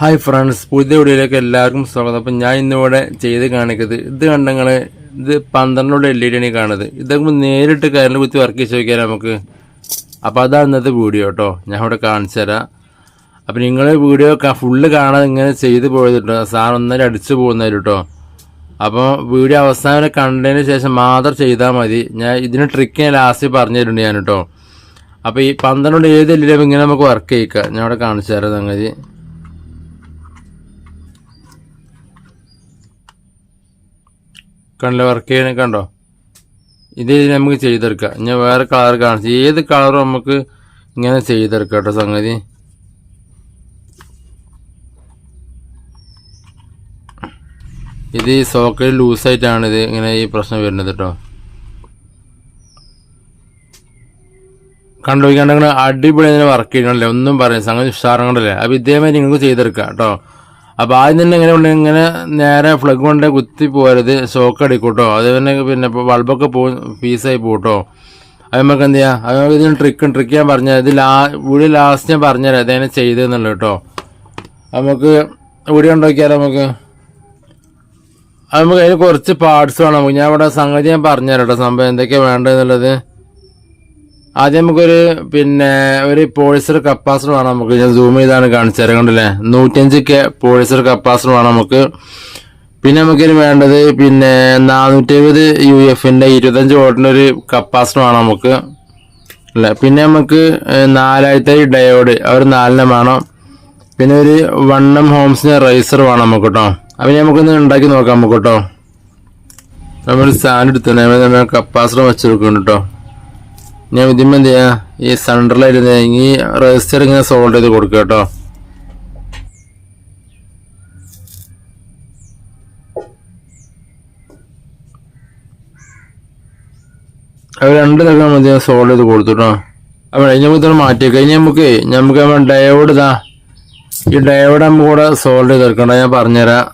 Hi friends പുതിയ വീഡിയോയിലേക്ക് എല്ലാവർക്കും സ്വാഗതം. അപ്പം ഞാൻ ഇന്നിവിടെ ചെയ്ത് കാണിക്കുന്നത് ഇത് കണ്ടങ്ങൾ ഇത് പന്ത്രണ്ടോടെ എൽ ഇ ഡി ആണ് കാണുന്നത്. ഇതൊക്കെ നേരിട്ട് കയറിൽ കുത്തി വർക്ക് ചെയ്ത് നോക്കിയാൽ നമുക്ക്? അപ്പോൾ അതാണ് ഇന്നത്തെ വീഡിയോ കേട്ടോ. ഞാൻ ഇവിടെ കാണിച്ചു തരാം. അപ്പം നിങ്ങൾ വീഡിയോ ഫുള്ള് കാണാതെ ഇങ്ങനെ ചെയ്ത് പോയത് കേട്ടോ. സാർ ഒന്നര അടിച്ചു പോകുന്നതിൽ കേട്ടോ. അപ്പോൾ വീഡിയോ അവസാനം കണ്ടതിന് ശേഷം മാത്രം ചെയ്താൽ മതി. ഞാൻ ഇതിന് ട്രിക്ക് ഞാൻ ലാസ്റ്റ് പറഞ്ഞു തരുന്നുണ്ട് ഞാൻ കേട്ടോ. അപ്പോൾ ഈ പന്ത്രണ്ട് ഏത് എല്ലിലും ഇങ്ങനെ നമുക്ക് വർക്ക് ചെയ്യിക്കാം. ഞാൻ ഇവിടെ കാണിച്ചു തരാം സംഗതി. കണ്ടില്ല വർക്ക് ചെയ്യണ കണ്ടോ? ഇത് നമുക്ക് ചെയ്തെടുക്കാം. ഞാൻ വേറെ കളർ കാണിച്ചു ഏത് കളറും നമുക്ക് ഇങ്ങനെ ചെയ്തെടുക്കാം കേട്ടോ സംഗതി. ഇത് ഈ സോക്കറ്റ് ലൂസായിട്ടാണ് ഇത് ഇങ്ങനെ ഈ പ്രശ്നം വരുന്നത് കേട്ടോ കണ്ടു കണ്ടങ്ങനെ അടിപൊളി അതിനെ വർക്ക് ചെയ്യണമല്ലേ ഒന്നും പറയാം സംഗതി ഉഷാറുണ്ടല്ലേ അപ്പോൾ ഇതേമാതിരി നിങ്ങൾക്ക് ചെയ്തെടുക്കാം കേട്ടോ അപ്പോൾ ആദ്യം തന്നെ ഇങ്ങനെ ഉണ്ട് ഇങ്ങനെ നേരെ ഫ്ലഗ് കൊണ്ട് കുത്തി പോരുത് ഷോക്ക് അടിക്കൂട്ടോ. അത് തന്നെ പിന്നെ ബൾബൊക്കെ പോകും പീസായി പോട്ടോ. അത് നമുക്ക് എന്ത് ചെയ്യാം? അത് നമുക്ക് ഇതിന് ട്രിക്ക് ട്രിക്ക് ഞാൻ പറഞ്ഞത് ഇത് ലാ വീഡിയോ ലാസ്റ്റ് ഞാൻ പറഞ്ഞുതരാം. ഇതേനെ ചെയ്തെന്നുള്ളു കേട്ടോ. നമുക്ക് വീഡിയോ ഉണ്ടാക്കിയാലോ നമുക്ക്? അത് നമുക്ക് അതിന് കുറച്ച് പാർട്സ് വേണം. നമുക്ക് ഞാൻ ഇവിടെ സംഗതി ഞാൻ പറഞ്ഞുതരാം കേട്ടോ. സംഭവം എന്തൊക്കെയാണ് വേണ്ടതെന്നുള്ളത് ആദ്യം നമുക്കൊരു പിന്നെ ഒരു പോളിസർ കപ്പാസിറ്റർ വേണം നമുക്ക്. ഞാൻ സൂം ചെയ്താണ് കാണിച്ചു തരാം കണ്ടല്ലേ? നൂറ്റഞ്ച് കെ പോളിസർ കപ്പാസിറ്റർ വേണം നമുക്ക്. പിന്നെ നമുക്കിന് വേണ്ടത് പിന്നെ നാനൂറ്റി എഴുപത് യു എഫിന്റെ ഇരുപത്തഞ്ച് വോട്ടിന്റെ ഒരു കപ്പാസിറ്റർ വേണം നമുക്ക്. അല്ല? പിന്നെ നമുക്ക് നാലായിരത്തെ ഡയോഡ് ഒരു നാലിനെ വേണം. പിന്നെ ഒരു വണ്ണം ഹോംസിന് റൈസർ വേണം നമുക്ക് കേട്ടോ അപ്പം നമുക്കൊന്ന് ഉണ്ടാക്കി നോക്കാം നമുക്ക് കേട്ടോ നമ്മൾ സാൻഡ് എടുത്തു കപ്പാസിറ്റർ വെച്ചെടുക്കുന്നുണ്ട് കേട്ടോ. ഞാൻ ഇതിമ്മ എന്ത് ചെയ്യാ? ഈ സെന്ററിലായിരുന്നു ഈ രജിസ്റ്റർ ഇങ്ങനെ സോൾവ് ചെയ്ത് കൊടുക്കുക കേട്ടോ. അത് രണ്ട് തരം മതി സോൾവ് ചെയ്ത് കൊടുത്തുട്ടോ അപ്പോൾ കഴിഞ്ഞ നമുക്ക് മാറ്റി കഴിഞ്ഞാൽ നമുക്ക് നമുക്ക് ഡയോഡ് ഇതാ ഈ ഡയോഡ് നമുക്ക് കൂടെ സോൾവ് ചെയ്ത് എടുക്കണ്ട ഞാൻ പറഞ്ഞുതരാം.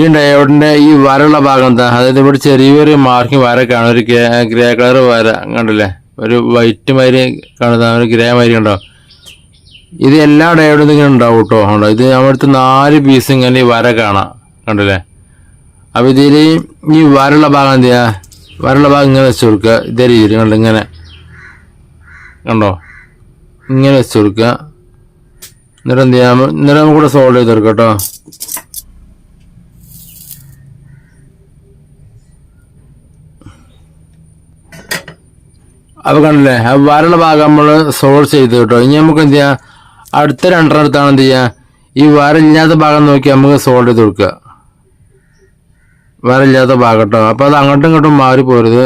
ഈ ഡയോഡിന്റെ ഈ വരയുള്ള ഭാഗം എന്താ? അതായത് ഇവിടെ ചെറിയൊരു മാർക്കിംഗ് വര കാണും. ഒരു ഗ്രേ കളർ വര കണ്ടില്ലേ? ഒരു വൈറ്റ് മാതിരി കാണുന്ന ഒരു ഗ്രേ മാതിരി ഉണ്ടോ ഇത് എല്ലാ ഡയോഡും ഇങ്ങനെ ഉണ്ടാവും കേട്ടോ. ഉണ്ടോ ഇത് നമ്മളടുത്ത് നാല് പീസ് ഇങ്ങനെ ഈ വര കാണാം. കണ്ടില്ലേ? അപ്പോൾ ഇതിൽ ഈ വരയുള്ള ഭാഗം എന്ത് ചെയ്യുക വരയുള്ള ഭാഗം ഇങ്ങനെ വെച്ച് കൊടുക്കുക. ഇതേ രീതിയിൽ കണ്ടോ? ഇങ്ങനെ. കണ്ടോ? ഇങ്ങനെ വെച്ച് കൊടുക്കുക. എന്നിട്ട് എന്ത് ചെയ്യാം? എന്നിട്ട് നമുക്ക് കൂടെ സോൾവ് ചെയ്ത് കൊടുക്കാം കേട്ടോ. അപ്പൊ കണ്ടില്ലേ ആ വരയുള്ള ഭാഗം നമ്മൾ സോൾവ് ചെയ്ത് കേട്ടോ. ഇനി നമുക്ക് എന്ത് ചെയ്യാം? അടുത്ത രണ്ടെണ്ണം എന്ത് ചെയ്യാ? ഈ വരയില്ലാത്ത ഭാഗം നോക്കി നമുക്ക് സോൾവ് ചെയ്ത് കൊടുക്കുക. വരയില്ലാത്ത ഭാഗം കേട്ടോ. അപ്പൊ അത് അങ്ങോട്ടും ഇങ്ങോട്ടും മാറി പോരുത്.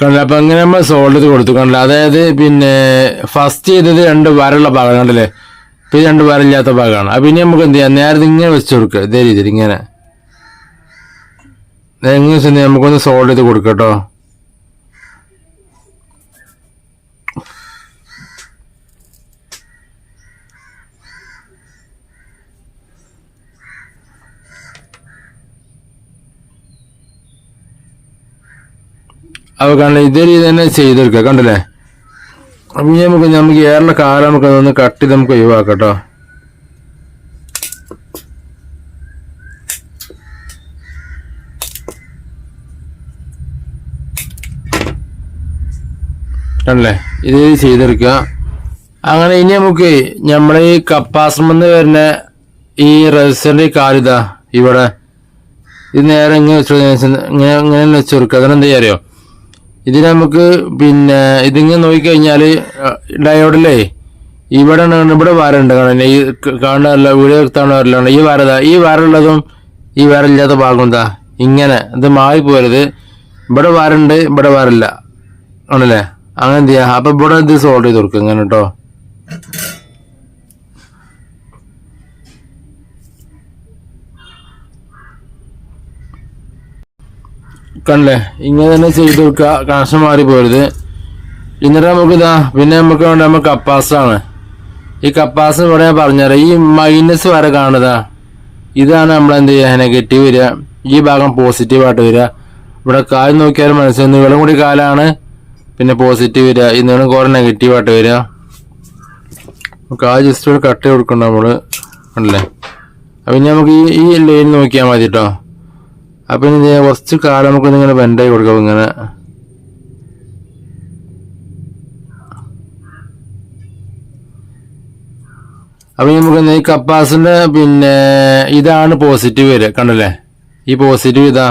കണ്ടില്ല അപ്പൊ അങ്ങനെ നമ്മൾ സോൾവ് ചെയ്ത് കൊടുത്തു. കണ്ടില്ല അതായത് പിന്നെ ഫസ്റ്റ് ചെയ്തത് രണ്ട് വരയുള്ള ഭാഗം കണ്ടില്ലേ? ഈ രണ്ട് വരയില്ലാത്ത ഭാഗമാണ്. അപ്പം ഇനി നമുക്ക് എന്ത് ചെയ്യാം? നേരത്തെ ഇങ്ങനെ വെച്ച് കൊടുക്കുക ഇതേ രീതിയിൽ ഇങ്ങനെ. ദേ ഇങ്ങനെ വെച്ച് നമുക്കൊന്ന് സോൾവ് ചെയ്ത് കൊടുക്കാം കേട്ടോ. അപ്പൊ കണ്ടില്ല ഇതേ രീതി തന്നെ ചെയ്തെടുക്കുക കണ്ടില്ലേ? അപ്പൊ ഇനി നമുക്ക് നമുക്ക് ഏറെ കാലം നമുക്ക് ഒന്ന് കട്ട് നമുക്ക് ഒഴിവാക്കട്ടോ ണല്ലേ ഇത് ചെയ്തെടുക്കുക. അങ്ങനെ ഇനി നമുക്ക് നമ്മുടെ ഈ കപ്പാശ്രമെന്ന് വരുന്ന ഈ റെസിസ്റ്ററിന്റെ കാലിതാ ഇവിടെ. ഇത് നേരെ ഇങ്ങനെ വെച്ചു ഇങ്ങനെ ഇങ്ങനെ വെച്ചു കൊടുക്കുക അതിനെന്താ അറിയോ? ഇത് നമുക്ക് പിന്നെ ഇതിങ്ങനെ നോക്കിക്കഴിഞ്ഞാൽ ഡയോഡിലേ ഇവിടെ ഇവിടെ വരണ്ട് കാണാൻ ഈ കാണാനല്ല വീഡിയോ വരലാണ് ഈ വരതാ ഈ വാരുള്ളതും ഈ വാരില്ലാത്ത ഭാഗം എന്താ ഇങ്ങനെ. ഇത് മാറി പോരുത് ഇവിടെ വരണ്ട് ഇവിടെ വരല്ല. ആണല്ലേ? അങ്ങനെ എന്ത് ചെയ്യാം അപ്പൊ ഇവിടെ ഇത് സോൾവ് ചെയ്ത് കൊടുക്കും. ഇങ്ങനെ കേട്ടോ കണ്ടല്ലേ? ഇങ്ങനെ തന്നെ ചെയ്ത് കൊടുക്കുക. കണക്ഷൻ മാറി പോരുത്. എന്നിട്ട് നമുക്ക് ഇതാ പിന്നെ നമുക്ക് വേണ്ട നമ്മൾ കപ്പാസാണ്. ഈ കപ്പാസ് ഇവിടെ ഞാൻ പറഞ്ഞുതരാം. ഈ മൈനസ് വരെ കാണുന്നതാ. ഇതാണ് നമ്മൾ എന്ത് ചെയ്യുക? നെഗറ്റീവ് വരിക. ഈ ഭാഗം പോസിറ്റീവായിട്ട് വരിക. ഇവിടെ കാൽ നോക്കിയാലും മനസ്സിലായി നീളം കൂടി കാലാണ് പിന്നെ പോസിറ്റീവ് വരിക. ഈ നീളം കുറെ നെഗറ്റീവായിട്ട് വരിക. വരിക ആ ജസ്റ്റ് ഒരു കട്ട് കൊടുക്കണ്ട നമ്മൾ. ഉണ്ടല്ലേ അപ്പം ഇനി നമുക്ക് ഈ ഈ ലൈൻ നോക്കിയാൽ മതി കേട്ടോ അപ്പൊ ദേ കുറച്ച് കാലം നമുക്ക് ഇങ്ങനെ ബെൻഡായി കൊടുക്കാം ഇങ്ങനെ. അപ്പൊ നമുക്ക് ഈ കപ്പാസിന്റെ പിന്നെ ഇതാണ് പോസിറ്റീവ് വരിക കണ്ടല്ലേ? ഈ പോസിറ്റീവ് ഇതാ.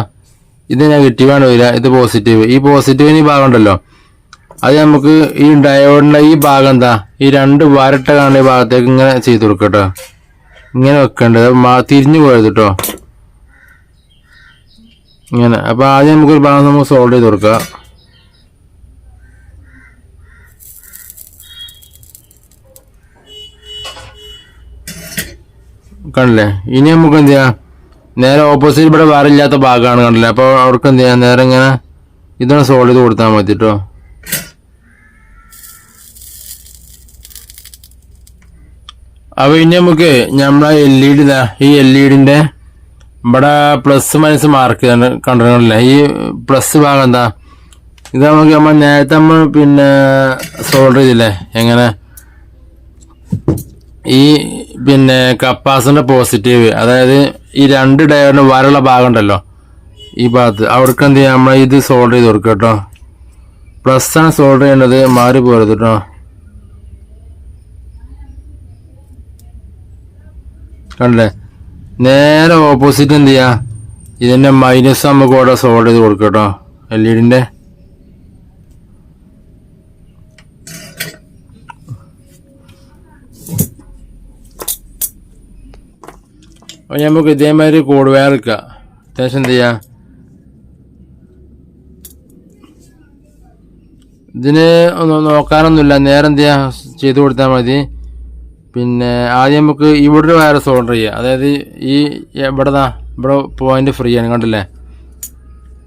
ഇത് നെഗറ്റീവ് ആണ് വരിക ഇത് പോസിറ്റീവ് ഈ പോസിറ്റീവിന് ഈ ഭാഗം ഉണ്ടല്ലോ. അത് നമുക്ക് ഈ ഡയോഡിന്റെ ഈ ഭാഗം എന്താ? ഈ രണ്ട് വരട്ട കാണുന്ന ഭാഗത്തേക്ക് ഇങ്ങനെ ചെയ്ത് കൊടുക്കട്ടോ ഇങ്ങനെ വെക്കേണ്ടത് തിരിഞ്ഞു പോയത് കേട്ടോ. ഇങ്ങനെ. അപ്പോൾ ആദ്യം നമുക്കൊരു ഭാഗം നമുക്ക് സോൾവ് ചെയ്ത് കൊടുക്കുക കണ്ടില്ലേ? ഇനി നമുക്ക് എന്ത് ചെയ്യാം? നേരെ ഓപ്പോസിറ്റ് ഇവിടെ വേറെ ഇല്ലാത്ത ഭാഗമാണ് കണ്ടില്ലേ? അപ്പോൾ അവർക്ക് എന്ത് ചെയ്യാം? നേരെ ഇങ്ങനെ ഇതാണ് സോൾവ് ചെയ്ത് കൊടുത്താൽ മതി കേട്ടോ അപ്പോൾ ഇനി നമുക്ക് നമ്മളെ എൽ ഇ ഡി ഈ എൽ ഇ ഡിന്റെ ഇവിടെ പ്ലസ് മൈനസ് മാർക്ക് കണ്ടിട്ടില്ലേ ഈ പ്ലസ് ഭാഗം എന്താ? ഇത് നമുക്ക് നമ്മൾ നേരത്തെ നമ്മൾ പിന്നെ സോൾവ് ചെയ്തില്ലേ? എങ്ങനെ? ഈ പിന്നെ കപ്പാസിന്റെ പോസിറ്റീവ് അതായത് ഈ രണ്ട് ഡയറിന് വരയുള്ള ഭാഗം ഉണ്ടല്ലോ. ഈ ഭാഗത്ത്. അവർക്ക് എന്ത് ചെയ്യാം? നമ്മൾ ഇത് സോൾവ് ചെയ്ത് കൊടുക്കുക കേട്ടോ. പ്ലസ് ആണ് സോൾവ് ചെയ്യേണ്ടത്. മാറി പോരുത് കേട്ടോ. കണ്ടല്ലേ? നേരെ ഓപ്പോസിറ്റ് എന്ത് ചെയ്യാ? ഇതിന്റെ മൈനസ് നമുക്ക് ഇവിടെ സോൾവ് ചെയ്ത് കൊടുക്കുക കേട്ടോ എൽ ഇ ഡിന്റെ അപ്പൊ നമുക്ക് ഇതേമാതിരി കോഡ് വേറെ എടുക്കുക അത്യാവശ്യം എന്ത് ചെയ്യാം? ഇതിന് നോക്കാനൊന്നുമില്ല. നേരെ എന്ത് ചെയ്യാം? ചെയ്ത് കൊടുത്താൽ മതി. പിന്നെ ആദ്യം നമുക്ക് ഇവിടെ ഒരു വൈറസ് ഓർഡർ ചെയ്യുക അതായത് ഈ ഇവിടെ ദാ ഇവിടെ പോയിന്റ് ഫ്രീ ആണ് കണ്ടില്ലേ?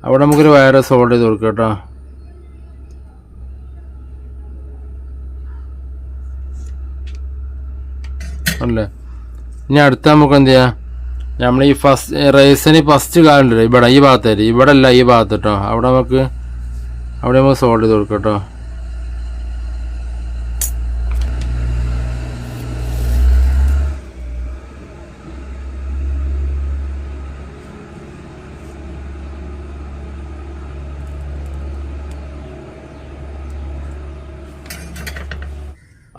അവിടെ നമുക്കൊരു വൈറസ് ഓർഡർ ചെയ്ത് കൊടുക്കാം കേട്ടോ. അല്ലേ ഇനി അടുത്ത നമുക്ക് എന്ത് ചെയ്യാം? നമ്മൾ ഈ ഫസ്റ്റ് റേസിന് ഫസ്റ്റ് കാലുണ്ടല്ലോ ഇവിടെ ഈ ഭാഗത്തായിട്ട്. ഇവിടെ അല്ല ഈ ഭാഗത്ത് കേട്ടോ. അവിടെ നമുക്ക് അവിടെ നമുക്ക് സോൾവ് ചെയ്ത് കൊടുക്കാം കേട്ടോ.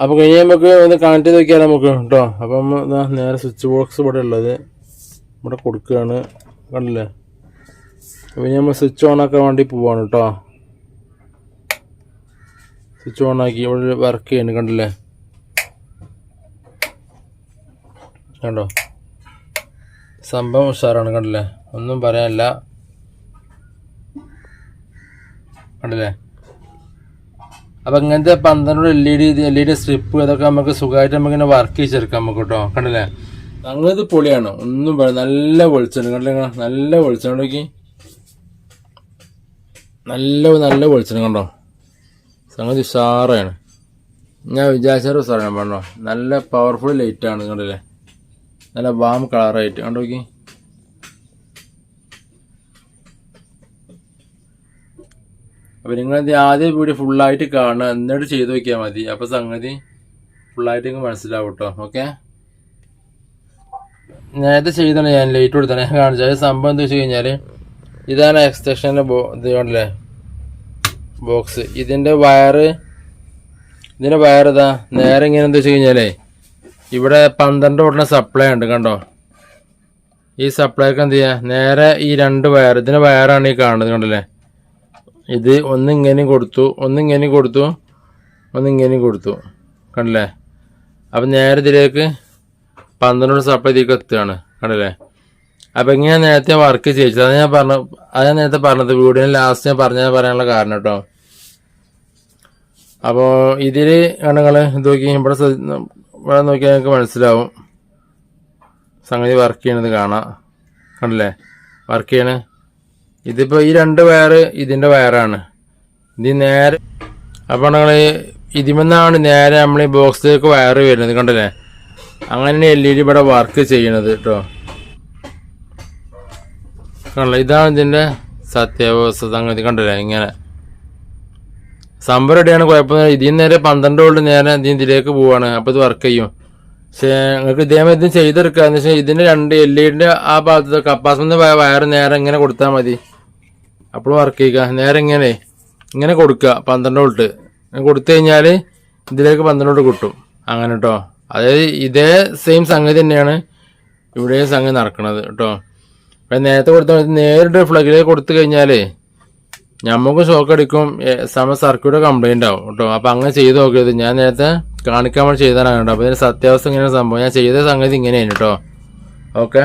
അപ്പോൾ കഴിഞ്ഞ് നമുക്ക് ഒന്ന് കണക്ട് ചെയ്ത് നോക്കിയാൽ നമുക്ക് കേട്ടോ. അപ്പം നേരെ സ്വിച്ച് ബോക്സ് ഇവിടെ ഉള്ളത് ഇവിടെ കൊടുക്കുകയാണ്. കണ്ടില്ലേ? അപ്പോൾ ഞാൻ സ്വിച്ച് ഓൺ ആക്കാൻ വേണ്ടി പോവാണ് കേട്ടോ. സ്വിച്ച് ഓൺ ആക്കി ഇവിടെ വർക്ക് ചെയ്യുന്നു കണ്ടില്ലേ? കണ്ടോ? സംഭവം ഉഷാറാണ് കണ്ടില്ലേ? ഒന്നും പറയാനില്ല. കണ്ടില്ലേ? അപ്പൊ ഇങ്ങനത്തെ പന്ത്രണ്ട് L E D L E D strip അതൊക്കെ നമുക്ക് സുഖമായിട്ട് നമുക്ക് ഇങ്ങനെ വർക്ക് ചെയ്തെടുക്കാം നമുക്ക് കേട്ടോ കണ്ടില്ലേ? അങ്ങനത്തെ പൊളിയാണ്. ഒന്നും പറയാം നല്ല വെളിച്ചെണ്ണ. കണ്ടില്ലേ നല്ല വെളിച്ചെണ്ണ നോക്കി. നല്ല നല്ല വെളിച്ചെണ്ണ കണ്ടോ? സംഗതി ഉഷാറാണ്. ഞാൻ വിചാരിച്ചാലും ഉഷാറാണ് പറഞ്ഞോ. നല്ല പവർഫുൾ ലൈറ്റാണ് കണ്ടില്ലേ? നല്ല വാം കളറായിട്ട് കണ്ടോ നോക്കി. അപ്പൊ നിങ്ങൾ ഇത് ആദ്യം വീഡിയോ ഫുള്ളായിട്ട് കാണുക. എന്നിട്ട് ചെയ്ത് നോക്കിയാൽ മതി. അപ്പൊ സംഗതി ഫുള്ളായിട്ട് നിങ്ങൾക്ക് മനസ്സിലാവും കേട്ടോ ഓക്കെ നേരത്തെ ചെയ്താണ് ഞാൻ. ലൈറ്റ് കൊടുത്തത് ഞാൻ സംഭവം എന്താ വെച്ച് കഴിഞ്ഞാൽ ഇതാണ് എക്സ്റ്റൻഷന്റെ ബോ ഇത് കണ്ടില്ലേ? ബോക്സ് ഇതിന്റെ വയറ് ഇതിന്റെ വയർ ഇതാ. നേരെ ഇങ്ങനെ എന്താ വെച്ച് കഴിഞ്ഞാലേ ഇവിടെ പന്ത്രണ്ട് വോട്ടിന് സപ്ലൈ ഉണ്ട് കണ്ടോ? ഈ സപ്ലൈക്ക് എന്ത് ചെയ്യുക നേരെ ഈ രണ്ട് വയർ ഇതിന്റെ വയറാണ് ഈ കാണുന്നത് കണ്ടല്ലേ? ഇത് ഒന്നിങ്ങനെ കൊടുത്തു ഒന്നിങ്ങനെ കൊടുത്തു ഒന്നിങ്ങനെ കൊടുത്തു. കണ്ടില്ലേ? അപ്പം നേരെ ഇതിലേക്ക് പന്ത്രണ്ട് സപ്ലൈ ഇതിലേക്ക് എത്തുകയാണ്. കണ്ടില്ലേ? അപ്പം ഇങ്ങനെ നേരത്തെ വർക്ക് ചെയ്യിച്ചത് അത് ഞാൻ പറഞ്ഞ അത് ഞാൻ നേരത്തെ പറഞ്ഞത്. വീഡിയോ ലാസ്റ്റ് ഞാൻ പറഞ്ഞാൽ പറയാനുള്ള കാരണം കേട്ടോ. അപ്പോൾ ഇതിൽ ഇത് നോക്കി. ഇവിടെ ഇവിടെ നോക്കിയാൽ നിങ്ങൾക്ക് മനസ്സിലാവും. സംഗതി വർക്ക് ചെയ്യണത് കാണാം. കണ്ടില്ലേ? വർക്ക് ചെയ്യണേ. ഇതിപ്പോ ഈ രണ്ട് വയറ് ഇതിന്റെ വയറാണ് ഇത് നേരെ അപ്പൊ നിങ്ങൾ ഇതിമെന്നാണ് നേരെ നമ്മൾ ഈ ബോക്സിലേക്ക് വയറ് വരുന്നത് കണ്ടല്ലേ? അങ്ങനെ എൽ ഇ ഡി ഇവിടെ വർക്ക് ചെയ്യണത് കേട്ടോ കണ്ടല്ലോ? ഇതാണ് ഇതിന്റെ സത്യാവസ്ഥ അങ്ങനെ കണ്ടല്ലേ? ഇങ്ങനെ. സംഭവം റെഡിയാണ് കുഴപ്പമൊന്നും ഇതിൽ നിന്ന് നേരെ പന്ത്രണ്ട് വോൾട്ട് നേരെ ഇതിന് ഇതിലേക്ക് പോവാണ്. അപ്പോൾ ഇത് വർക്ക് ചെയ്യും. പക്ഷേ നിങ്ങൾക്ക് ഇതേമാതിരി ഇതും ചെയ്തെടുക്കുക എന്ന് വെച്ചാൽ ഇതിന്റെ രണ്ട് എൽ ഇ ഡിന്റെ ആ ഭാഗത്ത് കപ്പാസിന്റെ വയർ നേരെ ഇങ്ങനെ കൊടുത്താൽ മതി. അപ്പോൾ വർക്ക് ചെയ്യുക. നേരെ ഇങ്ങനെ ഇങ്ങനെ കൊടുക്കുക. പന്ത്രണ്ട് വോൾട്ട് കൊടുത്തു കഴിഞ്ഞാൽ ഇതിലേക്ക് പന്ത്രണ്ട് വോൾട്ട് കിട്ടും. അങ്ങനെ കേട്ടോ അതായത് ഇതേ സെയിം സംഗതി തന്നെയാണ് ഇവിടെ സംഗതി നടക്കുന്നത് കേട്ടോ അപ്പം നേരത്തെ കൊടുത്ത നേരിട്ട് ഫ്ലഗിലേക്ക് കൊടുത്തു കഴിഞ്ഞാൽ നമുക്ക് ഷോക്ക് അടിക്കും. സമ സർക്യൂട്ട് കംപ്ലൈന്റ് ആവും കേട്ടോ അപ്പം അങ്ങനെ ചെയ്ത് നോക്കിയത്. ഞാൻ നേരത്തെ കാണിക്കാൻ വേണ്ടി ചെയ്തതാണ് കേട്ടോ. അപ്പോൾ ഇതിന്റെ സത്യാവസ്ഥ ഇങ്ങനെയാണ് സംഭവം. ഞാൻ ചെയ്ത സംഗതി ഇങ്ങനെയാണ് കേട്ടോ ഓക്കെ.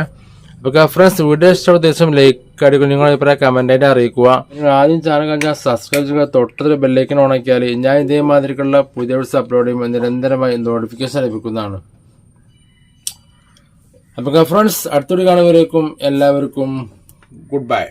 അപ്പൊ ഫ്രണ്ട്സ് വീഡിയോ ഇഷ്ടപ്പെട്ട ദിവസം ലൈക്ക് അടിക്കും നിങ്ങൾ അഭിപ്രായം കമന്റായിട്ട് അറിയിക്കുക നിങ്ങൾ ആദ്യം ചാനൽ കഴിഞ്ഞാൽ സബ്സ്ക്രൈബ് ചെയ്യുക തൊട്ടത്തിൽ ബെല്ലൈക്കൻ ഓൺ ആക്കിയാൽ ഞാൻ ഇതേമാതിരിക്കുള്ള പുതിയ വീഡിയോസ് അപ്ലോഡ് ചെയ്യുമ്പോൾ നിരന്തരമായി നോട്ടിഫിക്കേഷൻ ലഭിക്കുന്നതാണ്. അപ്പോൾ ഫ്രണ്ട്സ് അടുത്തൊരു കാണുന്നവരേക്കും എല്ലാവർക്കും ഗുഡ് ബൈ